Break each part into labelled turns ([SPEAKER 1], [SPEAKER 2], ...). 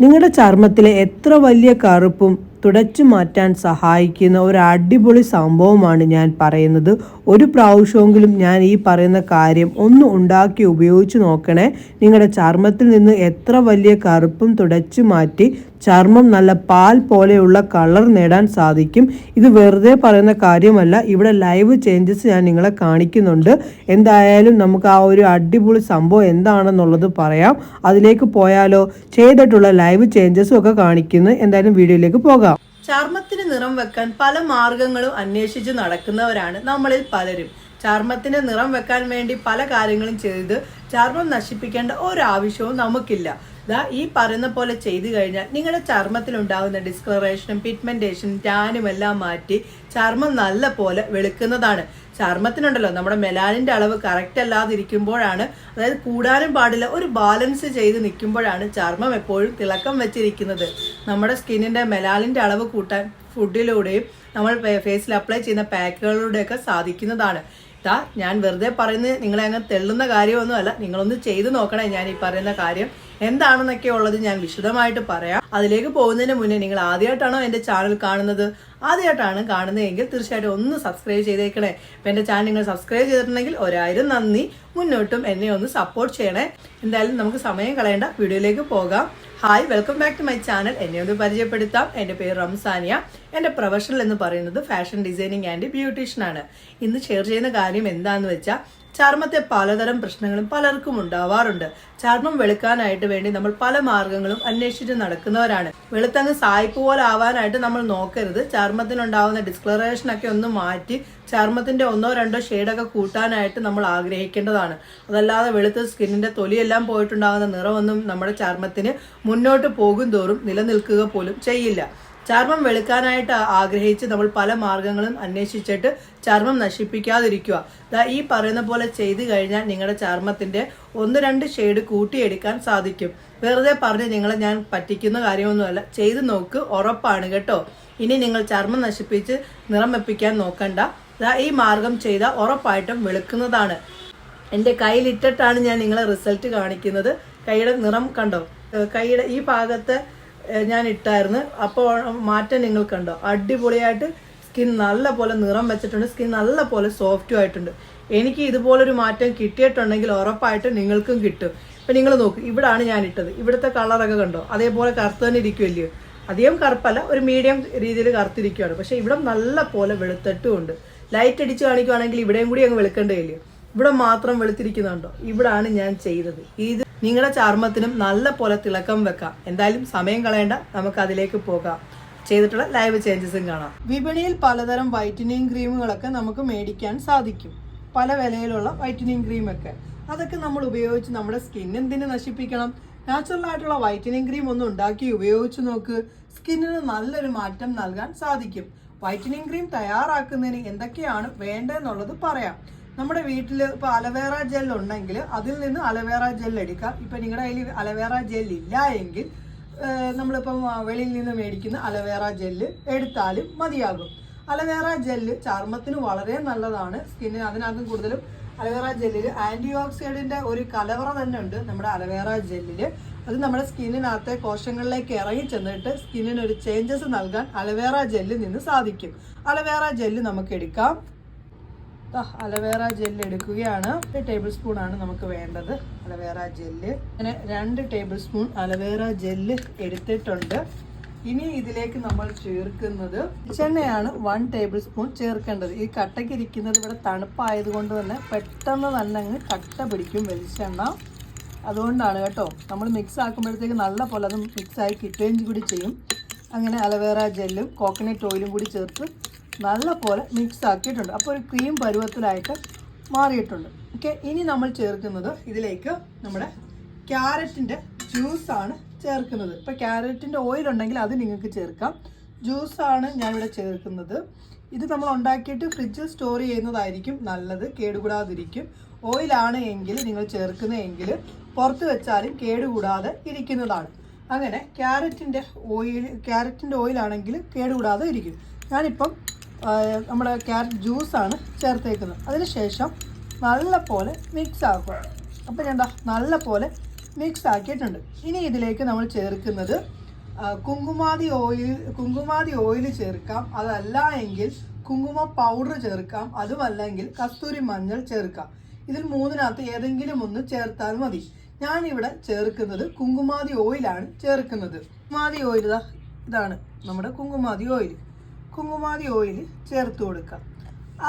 [SPEAKER 1] നിങ്ങളുടെ ചർമ്മത്തിലെ എത്ര വലിയ കറുപ്പും തുടച്ചു മാറ്റാൻ സഹായിക്കുന്ന ഒരു അടിപൊളി സംഭവമാണ് ഞാൻ പറയുന്നത്. ഒരു പ്രാവശ്യമെങ്കിലും ഞാൻ ഈ പറയുന്ന കാര്യം ഒന്ന് ഉണ്ടാക്കി ഉപയോഗിച്ച് നോക്കണേ. നിങ്ങളുടെ ചർമ്മത്തിൽ നിന്ന് എത്ര വലിയ കറുപ്പും തുടച്ചു മാറ്റി ചർമ്മം നല്ല പാൽ പോലെയുള്ള കളർ നേടാൻ സാധിക്കും. ഇത് വെറുതെ പറയുന്ന കാര്യമല്ല. ഇവിടെ ലൈവ് ചേഞ്ചസ് ഞാൻ നിങ്ങളെ കാണിക്കുന്നുണ്ട്. എന്തായാലും നമുക്ക് ആ ഒരു അടിപൊളി സംഭവം എന്താണെന്നുള്ളത് പറയാം. അതിലേക്ക് പോയാലോ? ചെയ്തിട്ടുള്ള ലൈവ് ചേഞ്ചസും ഒക്കെ കാണിക്കുന്നു. എന്തായാലും വീഡിയോയിലേക്ക് പോകാം. ചർമ്മത്തിന് നിറം വെക്കാൻ പല മാർഗങ്ങളും അന്വേഷിച്ച് നടക്കുന്നവരാണ് നമ്മളിൽ പലരും. ചർമ്മത്തിന് നിറം വെക്കാൻ വേണ്ടി പല കാര്യങ്ങളും ചെയ്ത് ചർമ്മം നശിപ്പിക്കേണ്ട ഒരാവശ്യവും നമുക്കില്ല. ദാ ഈ പറയുന്ന പോലെ ചെയ്തു കഴിഞ്ഞാൽ നിങ്ങളുടെ ചർമ്മത്തിൽ ഉണ്ടാകുന്ന ഡിസ്കളറേഷനും പിഗ്മെന്റേഷനും ടാനും എല്ലാം മാറ്റി ചർമ്മം നല്ല പോലെ വെളുക്കുന്നതാണ്. ചർമ്മത്തിനുണ്ടല്ലോ നമ്മുടെ മെലാനിന്റെ അളവ് കറക്റ്റ് അല്ലാതിരിക്കുമ്പോഴാണ് അതായത് കൂടാനും പാടില്ല ഒരു ബാലൻസ് ചെയ്ത് നിൽക്കുമ്പോഴാണ് ചർമ്മം എപ്പോഴും തിളക്കം വെച്ചിരിക്കുന്നത്. നമ്മുടെ സ്കിന്നിന്റെ മെലാലിന്റെ അളവ് കൂട്ടാൻ ഫുഡിലൂടെയും നമ്മൾ ഫേസിൽ അപ്ലൈ ചെയ്യുന്ന പാക്കുകളിലൂടെയൊക്കെ സാധിക്കുന്നതാണ്. ഇതാ ഞാൻ വെറുതെ പറയുന്നത് നിങ്ങളെ അങ്ങ് തെള്ളുന്ന കാര്യമൊന്നുമല്ല നിങ്ങളൊന്ന് ചെയ്തു നോക്കണേ ഞാൻ ഈ പറയുന്ന കാര്യം. എന്താണെന്നൊക്കെ ഉള്ളത് ഞാൻ വിശദമായിട്ട് പറയാം. അതിലേക്ക് പോകുന്നതിന് മുന്നേ നിങ്ങൾ ആദ്യമായിട്ടാണോ എന്റെ ചാനൽ കാണുന്നത്? ആദ്യമായിട്ടാണ് കാണുന്നതെങ്കിൽ തീർച്ചയായിട്ടും ഒന്ന് സബ്സ്ക്രൈബ് ചെയ്തേക്കണേ. അപ്പം എന്റെ ചാനൽ നിങ്ങൾ സബ്സ്ക്രൈബ് ചെയ്തിട്ടുണ്ടെങ്കിൽ ഒരായിരം നന്ദി. മുന്നോട്ടും എന്നെ ഒന്ന് സപ്പോർട്ട് ചെയ്യണേ. എന്തായാലും നമുക്ക് സമയം കളയേണ്ട. വീഡിയോയിലേക്ക് പോകാം. Hi welcome back to my channel എന്നെ ഒന്ന് പരിചയപ്പെടുത്താം. എന്റെ പേര് റംസാനിയ. എന്റെ പ്രൊഫഷണൽ എന്ന് പറയുന്നത് ഫാഷൻ ഡിസൈനിങ് ആൻഡ് ബ്യൂട്ടീഷ്യൻ ആണ്. ഇന്ന് ഷെയർ ചെയ്യുന്ന കാര്യം എന്താണെന്ന് വെച്ചാൽ ചർമ്മത്തെ പലതരം പ്രശ്നങ്ങളും പലർക്കും ഉണ്ടാവാറുണ്ട്. ചർമ്മം വെളുക്കാനായിട്ട് വേണ്ടി നമ്മൾ പല മാർഗങ്ങളും അന്വേഷിച്ച് നടക്കുന്നവരാണ്. വെളുത്തങ്ങ് സായിപ്പ് പോലെ ആവാനായിട്ട് നമ്മൾ നോക്കരുത്. ചർമ്മത്തിനുണ്ടാവുന്ന ഡിസ്കളറേഷൻ ഒക്കെ ഒന്ന് മാറ്റി ചർമ്മത്തിന്റെ ഒന്നോ രണ്ടോ ഷെയ്ഡൊക്കെ കൂട്ടാനായിട്ട് നമ്മൾ ആഗ്രഹിക്കേണ്ടതാണ്. അതല്ലാതെ വെളുത്ത സ്കിന്നിന്റെ തൊലിയെല്ലാം പോയിട്ടുണ്ടാകുന്ന നിറമൊന്നും നമ്മുടെ ചർമ്മത്തിന് മുന്നോട്ട് പോകും തോറും നിലനിൽക്കുക പോലും ചെയ്യില്ല. ചർമ്മം വെളുക്കാനായിട്ട് ആഗ്രഹിച്ച് നമ്മൾ പല മാർഗങ്ങളും അന്വേഷിച്ചിട്ട് ചർമ്മം നശിപ്പിക്കാതിരിക്കുക. ഈ പറയുന്ന പോലെ ചെയ്തു കഴിഞ്ഞാൽ നിങ്ങളുടെ ചർമ്മത്തിന്റെ ഒന്ന് രണ്ട് ഷെയ്ഡ് കൂട്ടിയെടുക്കാൻ സാധിക്കും. വെറുതെ പറഞ്ഞ് നിങ്ങളെ ഞാൻ പറ്റിക്കുന്ന കാര്യമൊന്നുമല്ല. ചെയ്തു നോക്ക് ഉറപ്പാണ് കേട്ടോ. ഇനി നിങ്ങൾ ചർമ്മം നശിപ്പിച്ച് നിറം വെപ്പിക്കാൻ നോക്കണ്ട. ഈ മാർഗം ചെയ്താൽ ഉറപ്പായിട്ടും വെളുക്കുന്നതാണ്. എന്റെ കയ്യിലിട്ടിട്ടാണ് ഞാൻ നിങ്ങളെ റിസൾട്ട് കാണിക്കുന്നത്. കൈയുടെ നിറം കണ്ടോ? കൈയുടെ ഈ ഭാഗത്ത് ഞാൻ ഇട്ടായിരുന്നു. അപ്പോൾ മാറ്റം നിങ്ങൾ കണ്ടോ? അടിപൊളിയായിട്ട് സ്കിൻ നല്ല പോലെ നിറം വെച്ചിട്ടുണ്ട്. സ്കിൻ നല്ല പോലെ സോഫ്റ്റും ആയിട്ടുണ്ട്. എനിക്ക് ഇതുപോലൊരു മാറ്റം കിട്ടിയിട്ടുണ്ടെങ്കിൽ ഉറപ്പായിട്ട് നിങ്ങൾക്കും കിട്ടും. ഇപ്പം നിങ്ങൾ നോക്ക് ഇവിടാണ് ഞാൻ ഇട്ടത്. ഇവിടുത്തെ കളറൊക്കെ കണ്ടോ? അതേപോലെ കറുത്ത് തന്നെ ഇരിക്കുമല്ലയോ അധികം കറുപ്പല്ല ഒരു മീഡിയം രീതിയിൽ കറുത്തിരിക്കുകയാണ് പക്ഷേ ഇവിടെ നല്ല പോലെ വെളുത്തിട്ടും ഉണ്ട്. ലൈറ്റ് അടിച്ച് കാണിക്കുവാണെങ്കിൽ ഇവിടെയും കൂടി അങ്ങ് വെളുക്കേണ്ടതില്ലേ? ഇവിടെ മാത്രം വെളുത്തിരിക്കുന്നുണ്ടോ? ഇവിടാണ് ഞാൻ ചെയ്തത്. ഇത് നിങ്ങളുടെ ചർമ്മത്തിനും നല്ല പോലെ തിളക്കം വെക്കാം. എന്തായാലും സമയം കളയേണ്ട നമുക്ക് അതിലേക്ക് പോകാം. ചെയ്തിട്ടുള്ള ലൈവ് ചേഞ്ചസും കാണാം. വിപണിയിൽ പലതരം വൈറ്റനിങ് ക്രീമുകളൊക്കെ നമുക്ക് മേടിക്കാൻ സാധിക്കും. പല വിലയിലുള്ള വൈറ്റനിങ് ക്രീമൊക്കെ. അതൊക്കെ നമ്മൾ ഉപയോഗിച്ച് നമ്മുടെ സ്കിൻ എന്തിനു നശിപ്പിക്കണം? നാച്ചുറൽ ആയിട്ടുള്ള വൈറ്റനിങ് ക്രീം ഒന്ന് ഉണ്ടാക്കി ഉപയോഗിച്ച് നോക്ക്. സ്കിന്നിന് നല്ലൊരു മാറ്റം നൽകാൻ സാധിക്കും. വൈറ്റനിങ് ക്രീം തയ്യാറാക്കുന്നതിന് എന്തൊക്കെയാണ് വേണ്ടതെന്നുള്ളത് പറയാം. നമ്മുടെ വീട്ടിൽ ഇപ്പോൾ അലവേറ ജെൽ ഉണ്ടെങ്കിൽ അതിൽ നിന്ന് അലവേറ ജെൽ എടുക്കാം. ഇപ്പം നിങ്ങളുടെ കയ്യിൽ അലവേറ ജെൽ ഇല്ല എങ്കിൽ നമ്മളിപ്പം വെളിയിൽ നിന്ന് മേടിക്കുന്ന അലവേറ ജെല്ല് എടുത്താലും മതിയാകും. അലവേറ ജെല്ല് ചർമ്മത്തിന് വളരെ നല്ലതാണ്. സ്കിന്നിന് അതിനകത്തും കൂടുതലും അലവേറ ജെല്ലിൽ ആന്റി ഓക്സിഡന്റിന്റെ ഒരു കലവറ തന്നെ ഉണ്ട് നമ്മുടെ അലവേറ ജെല്ലിൽ അത് നമ്മുടെ സ്കിന്നിനകത്തെ കോശങ്ങളിലേക്ക് ഇറങ്ങി ചെന്നിട്ട് സ്കിന്നിന് ഒരു ചേഞ്ചസ് നൽകാൻ അലവേറ ജെല്ലിൽ നിന്ന് സാധിക്കും. അലവേറ ജെല്ല് നമുക്ക് എടുക്കാം. അലവേറ ജെല്ല് എടുക്കുകയാണ്. ഒരു ടേബിൾ സ്പൂൺ ആണ് നമുക്ക് വേണ്ടത്. അലവേറ ജെല്ല് അങ്ങനെ രണ്ട് ടേബിൾ സ്പൂൺ അലവേറ ജെല്ല് എടുത്തിട്ടുണ്ട്. ഇനി ഇതിലേക്ക് നമ്മൾ ചേർക്കുന്നത് വെളിച്ചെണ്ണയാണ് വൺ ടേബിൾ സ്പൂൺ ചേർക്കേണ്ടത്. ഈ കട്ടയ്ക്ക് ഇരിക്കുന്നത് ഇവിടെ തണുപ്പായതുകൊണ്ട് തന്നെ പെട്ടെന്ന് തന്നെ അങ്ങ് കട്ട പിടിക്കും വെളിച്ചെണ്ണ. അതുകൊണ്ടാണ് കേട്ടോ. നമ്മൾ മിക്സ് ആക്കുമ്പോഴത്തേക്ക് നല്ല പോലെ അത് മിക്സായി കിട്ടുകയും കൂടി ചെയ്യും. അങ്ങനെ അലവേറ ജെല്ലും കോക്കനട്ട് ഓയിലും കൂടി ചേർത്ത് നല്ല പോലെ മിക്സ് ആക്കിയിട്ടുണ്ട് അപ്പോൾ ഒരു ക്രീം പരുവത്തിലായിട്ട് മാറിയിട്ടുണ്ട്. ഓക്കെ ഇനി നമ്മൾ ചേർക്കുന്നത് ഇതിലേക്ക് നമ്മുടെ ക്യാരറ്റിന്റെ ജ്യൂസാണ് ചേർക്കുന്നത്. ഇപ്പോൾ ക്യാരറ്റിന്റെ ഓയിൽ ഉണ്ടെങ്കിൽ അത് നിങ്ങൾക്ക് ചേർക്കാം. ജ്യൂസാണ് ഞാനിവിടെ ചേർക്കുന്നത്. ഇത് നമ്മൾ ഉണ്ടാക്കിയിട്ട് ഫ്രിഡ്ജിൽ സ്റ്റോർ ചെയ്യുന്നതായിരിക്കും നല്ലത്. കേടുകൂടാതിരിക്കും. ഓയിലാണ് എങ്കിൽ നിങ്ങൾ ചേർക്കുന്നതെങ്കിൽ പുറത്ത് വെച്ചാലും കേടുകൂടാതെ ഇരിക്കുന്നതാണ്. അങ്ങനെ ക്യാരറ്റിന്റെ ഓയിൽ ക്യാരറ്റിന്റെ ഓയിലാണെങ്കിൽ കേടുകൂടാതെ ഇരിക്കും. ഞാനിപ്പം നമ്മുടെ ക്യാരറ്റ് ജ്യൂസാണ് ചേർത്തേക്കുന്നത്. അതിനുശേഷം നല്ല പോലെ മിക്സ് ആക്കുക. അപ്പോൾ ഞാൻ നല്ലപോലെ നല്ല പോലെ മിക്സ് ആക്കിയിട്ടുണ്ട്. ഇനി ഇതിലേക്ക് നമ്മൾ ചേർക്കുന്നത് കുങ്കുമാതി ഓയിൽ കുങ്കുമാതി ഓയിൽ ചേർക്കാം. അതല്ല എങ്കിൽ കുങ്കുമ പൗഡർ ചേർക്കാം. അതുമല്ലെങ്കിൽ കസ്തൂരി മഞ്ഞൾ ചേർക്കാം. ഇതിൽ മൂന്നിനകത്ത് ഏതെങ്കിലും ഒന്ന് ചേർത്താൽ മതി. ഞാനിവിടെ ചേർക്കുന്നത് കുങ്കുമാതി ഓയിലാണ് ചേർക്കുന്നത്. കുങ്കുമാതി ഓയിൽ ഇതാ ഇതാണ് നമ്മുടെ കുങ്കുമാതി ഓയിൽ കുങ്കുമാതി ഓയിൽ ചേർത്ത് കൊടുക്കാം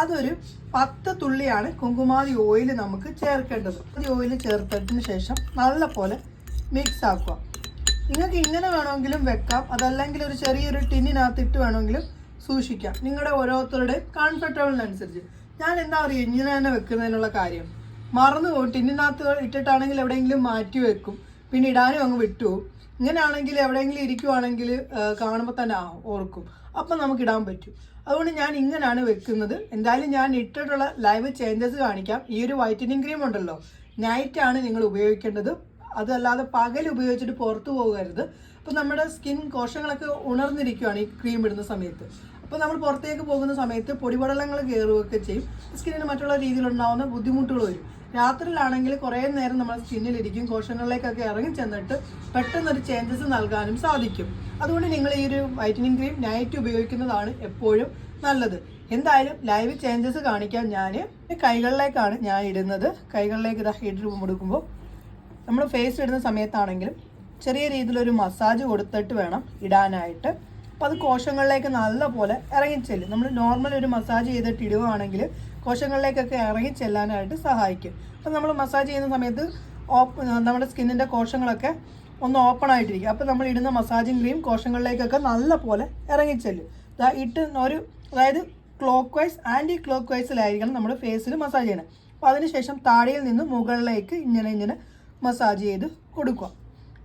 [SPEAKER 1] അതൊരു പത്ത് തുള്ളിയാണ് കുങ്കുമാതി ഓയിൽ നമുക്ക് ചേർക്കേണ്ടത്. ഈ ഓയിൽ ചേർത്തതിന് ശേഷം നല്ല പോലെ മിക്സ് ആക്കുക. നിങ്ങൾക്ക് ഇങ്ങനെ വേണമെങ്കിലും വെക്കാം. അതല്ലെങ്കിൽ ഒരു ചെറിയൊരു ടിന്നിനകത്തിട്ട് വേണമെങ്കിലും സൂക്ഷിക്കാം. നിങ്ങളുടെ ഓരോരുത്തരുടെയും കംഫർട്ടബിളിനനുസരിച്ച് ഞാൻ എന്താ പറയുക ഇങ്ങനെ തന്നെ വെക്കുന്നതിനുള്ള കാര്യം. മറന്നു പോകും. ടിന്നിനകത്ത് ഇട്ടിട്ടാണെങ്കിൽ എവിടെയെങ്കിലും മാറ്റി വെക്കും. പിന്നെ ഇടാനും അങ്ങ് വിട്ടു ഇങ്ങനെയാണെങ്കിൽ എവിടെയെങ്കിലും ഇരിക്കുവാണെങ്കിൽ കാണുമ്പോൾ തന്നെ ഓർക്കും. അപ്പം നമുക്ക് ഇടാൻ പറ്റും. അതുകൊണ്ട് ഞാൻ ഇങ്ങനെയാണ് വെക്കുന്നത്. എന്തായാലും ഞാൻ ഇട്ടിട്ടുള്ള ലൈവ് ചേഞ്ചസ് കാണിക്കാം. ഈ ഒരു വൈറ്റനിങ് ക്രീം ഉണ്ടല്ലോ. നൈറ്റ് ആണ് നിങ്ങൾ ഉപയോഗിക്കേണ്ടത്. അതല്ലാതെ പകൽ ഉപയോഗിച്ചിട്ട് പുറത്തു പോകരുത്. അപ്പോൾ നമ്മുടെ സ്കിൻ കോശങ്ങളൊക്കെ ഉണർന്നിരിക്കുകയാണ് ഈ ക്രീം ഇടുന്ന സമയത്ത്. അപ്പോൾ നമ്മൾ പുറത്തേക്ക് പോകുന്ന സമയത്ത് പൊടിപടലങ്ങൾ കയറുകയൊക്കെ ചെയ്യും. സ്കിന്നിന് മറ്റുള്ള രീതിയിലുണ്ടാവുന്ന ബുദ്ധിമുട്ടുകൾ വരും. രാത്രിയിലാണെങ്കിൽ കുറേ നേരം നമ്മുടെ സ്കിന്നിലിരിക്കും കോശങ്ങളിലേക്കൊക്കെ ഇറങ്ങി ചെന്നിട്ട് പെട്ടെന്നൊരു ചേഞ്ചസ് നൽകാനും സാധിക്കും. അതുകൊണ്ട് നിങ്ങൾ ഈ ഒരു വൈറ്റനിങ് ക്രീം നൈറ്റ് ഉപയോഗിക്കുന്നതാണ് എപ്പോഴും നല്ലത്. എന്തായാലും ലൈവ് ചേഞ്ചസ് കാണിക്കാൻ ഞാൻ കൈകളിലേക്കാണ് ഞാൻ ഇടുന്നത്. കൈകളിലേക്ക് ഇതാ ഇട്ട് കൊടുക്കുമ്പോൾ നമ്മൾ ഫേസ് ഇടുന്ന സമയത്താണെങ്കിലും ചെറിയ രീതിയിലൊരു മസാജ് കൊടുത്തിട്ട് വേണം ഇടാനായിട്ട്. അപ്പോൾ അത് കോശങ്ങളിലേക്ക് നല്ല പോലെ ഇറങ്ങിച്ചെല്ലും. നമ്മൾ നോർമൽ ഒരു മസാജ് ചെയ്തിട്ട് ഇടുകയാണെങ്കിൽ കോശങ്ങളിലേക്കൊക്കെ ഇറങ്ങി ചെല്ലാനായിട്ട് സഹായിക്കും. അപ്പോൾ നമ്മൾ മസാജ് ചെയ്യുന്ന സമയത്ത് ഓപ്പ് നമ്മുടെ സ്കിന്നിന്റെ കോശങ്ങളൊക്കെ ഒന്ന് ഓപ്പൺ ആയിട്ടിരിക്കും. അപ്പോൾ നമ്മൾ ഇടുന്ന മസാജിങ് ക്രീം കോശങ്ങളിലേക്കൊക്കെ നല്ല പോലെ ഇറങ്ങിച്ചെല്ലും ഇട്ട് ഒരു അതായത് ക്ലോക്ക് വൈസ് ആന്റി ക്ലോക്ക് വൈസിലായിരിക്കണം നമ്മൾ ഫേസിൽ മസാജ് ചെയ്യണം അപ്പോൾ അതിനുശേഷം താഴെയിൽ നിന്ന് മുകളിലേക്ക് ഇങ്ങനെ ഇങ്ങനെ മസാജ് ചെയ്ത് കൊടുക്കുക.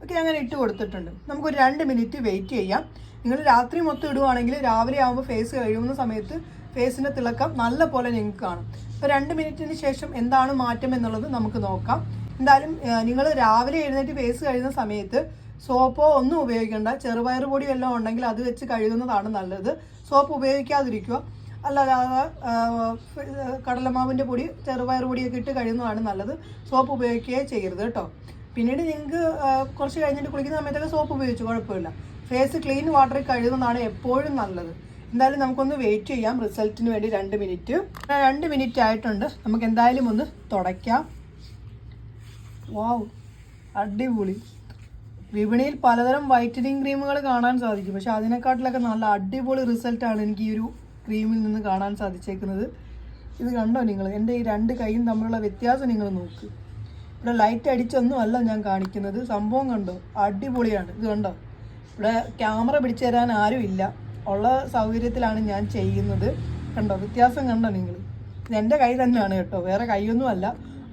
[SPEAKER 1] ഓക്കെ അങ്ങനെ ഇട്ട് കൊടുത്തിട്ടുണ്ട്. നമുക്കൊരു രണ്ട് മിനിറ്റ് വെയിറ്റ് ചെയ്യാം. നിങ്ങൾ രാത്രി മൊത്തം ഇടുവാണെങ്കിൽ രാവിലെ ആകുമ്പോൾ ഫേസ് കഴിയുന്ന സമയത്ത് ഫേസിന്റെ തിളക്കം നല്ല പോലെ നിങ്ങൾക്ക് കാണും. അപ്പോൾ രണ്ട് മിനിറ്റിന് ശേഷം എന്താണ് മാറ്റം എന്നുള്ളത് നമുക്ക് നോക്കാം. എന്തായാലും നിങ്ങൾ രാവിലെ എഴുന്നേറ്റ് ഫേസ് കഴിയുന്ന സമയത്ത് സോപ്പോ ഒന്നും ഉപയോഗിക്കേണ്ട. ചെറുപയർ പൊടി വല്ലതും ഉണ്ടെങ്കിൽ അത് വെച്ച് കഴുകുന്നതാണ് നല്ലത്. സോപ്പ് ഉപയോഗിക്കാതിരിക്കുക. അല്ലാതെ കടലമാവിന്റെ പൊടി ചെറുപയർ പൊടിയൊക്കെ ഇട്ട് കഴിയുന്നതാണ് നല്ലത്. സോപ്പ് ഉപയോഗിക്കുകയേ ചെയ്യരുത് കേട്ടോ. പിന്നീട് നിങ്ങൾക്ക് കുറച്ച് കഴിഞ്ഞിട്ട് കുളിക്കുന്ന സമയത്തൊക്കെ സോപ്പ് ഉപയോഗിച്ചു കുഴപ്പമില്ല. ഫേസ് ക്ലീൻ വാട്ടറിൽ കഴുകുന്നതാണ് എപ്പോഴും നല്ലത്. എന്തായാലും നമുക്കൊന്ന് വെയിറ്റ് ചെയ്യാം. റിസൾട്ടിന് വേണ്ടി രണ്ട് മിനിറ്റ് രണ്ട് മിനിറ്റ് ആയിട്ടുണ്ട്. നമുക്ക് എന്തായാലും ഒന്ന് തുടയ്ക്കാം. വാവ് അടിപൊളി. വിപണിയിൽ പലതരം വൈറ്റനിങ് ക്രീമുകൾ കാണാൻ സാധിക്കും. പക്ഷെ അതിനെക്കാട്ടിലൊക്കെ നല്ല അടിപൊളി റിസൾട്ടാണ് എനിക്ക് ഈ ഒരു ക്രീമിൽ നിന്ന് കാണാൻ സാധിച്ചേക്കുന്നത്. ഇത് കണ്ടോ നിങ്ങൾ? എന്റെ ഈ രണ്ട് കൈയും തമ്മിലുള്ള വ്യത്യാസം നിങ്ങൾ നോക്ക്. ഇവിടെ ലൈറ്റ് അടിച്ചൊന്നും അല്ല ഞാൻ കാണിക്കുന്നത്. സംഭവം കണ്ടോ? അടിപൊളിയാണ്. ഇത് കണ്ടോ? ഇവിടെ ക്യാമറ പിടിച്ചു തരാൻ ആരും ഇല്ല. ഉള്ള സൗകര്യത്തിലാണ് ഞാൻ ചെയ്യുന്നത്. കണ്ടോ? വ്യത്യാസം കണ്ടോ നിങ്ങൾ? എന്റെ കൈ തന്നെയാണ് കേട്ടോ. വേറെ കൈയൊന്നുമല്ല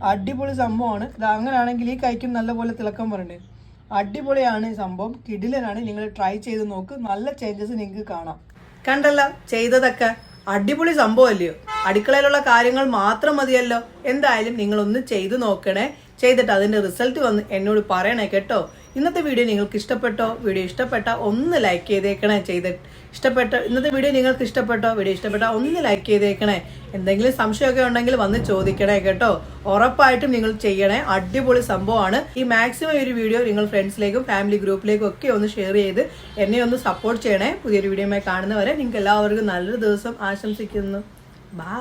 [SPEAKER 1] അടിപൊളി സംഭവമാണ്. ഇത് അങ്ങനെയാണെങ്കിൽ ഈ കൈക്കും നല്ലപോലെ തിളക്കം പറയണ്ടേ അടിപൊളിയാണ് ഈ സംഭവം. കിടിലനാണ്. നിങ്ങൾ ട്രൈ ചെയ്ത് നോക്ക്. നല്ല ചേഞ്ചസ് നിങ്ങൾക്ക് കാണാം. കണ്ടല്ല? ചെയ്തതൊക്കെ അടിപൊളി സംഭവമല്ലയോ? അടുക്കളയിലുള്ള കാര്യങ്ങൾ മാത്രം മതിയല്ലോ. എന്തായാലും നിങ്ങളൊന്ന് ചെയ്തു നോക്കണേ. ചെയ്തിട്ട് അതിന്റെ റിസൾട്ട് വന്ന് എന്നോട് പറയണേ കേട്ടോ. ഇന്നത്തെ വീഡിയോ നിങ്ങൾക്ക് ഇഷ്ടപ്പെട്ടോ വീഡിയോ ഇഷ്ടപ്പെട്ട ഒന്ന് ലൈക്ക് ചെയ്തേക്കണേ. ചെയ്ത് ഇഷ്ടപ്പെട്ട ഇന്നത്തെ വീഡിയോ നിങ്ങൾക്ക് ഇഷ്ടപ്പെട്ടോ വീഡിയോ ഇഷ്ടപ്പെട്ട ഒന്ന് ലൈക്ക് ചെയ്തേക്കണേ. എന്തെങ്കിലും സംശയമൊക്കെ ഉണ്ടെങ്കിൽ വന്ന് ചോദിക്കണേ കേട്ടോ. ഉറപ്പായിട്ടും നിങ്ങൾ ചെയ്യണേ. അടിപൊളി സംഭവമാണ്. ഈ മാക്സിമം ഒരു വീഡിയോ നിങ്ങൾ ഫ്രണ്ട്സിലേക്കും ഫാമിലി ഗ്രൂപ്പിലേക്കും ഒക്കെ ഒന്ന് ഷെയർ ചെയ്ത് എന്നെ ഒന്ന് സപ്പോർട്ട് ചെയ്യണേ. പുതിയൊരു വീഡിയോയുമായി കാണുന്നവരെ നിങ്ങൾക്ക് എല്ലാവർക്കും നല്ലൊരു ദിവസം ആശംസിക്കുന്നു. ബൈ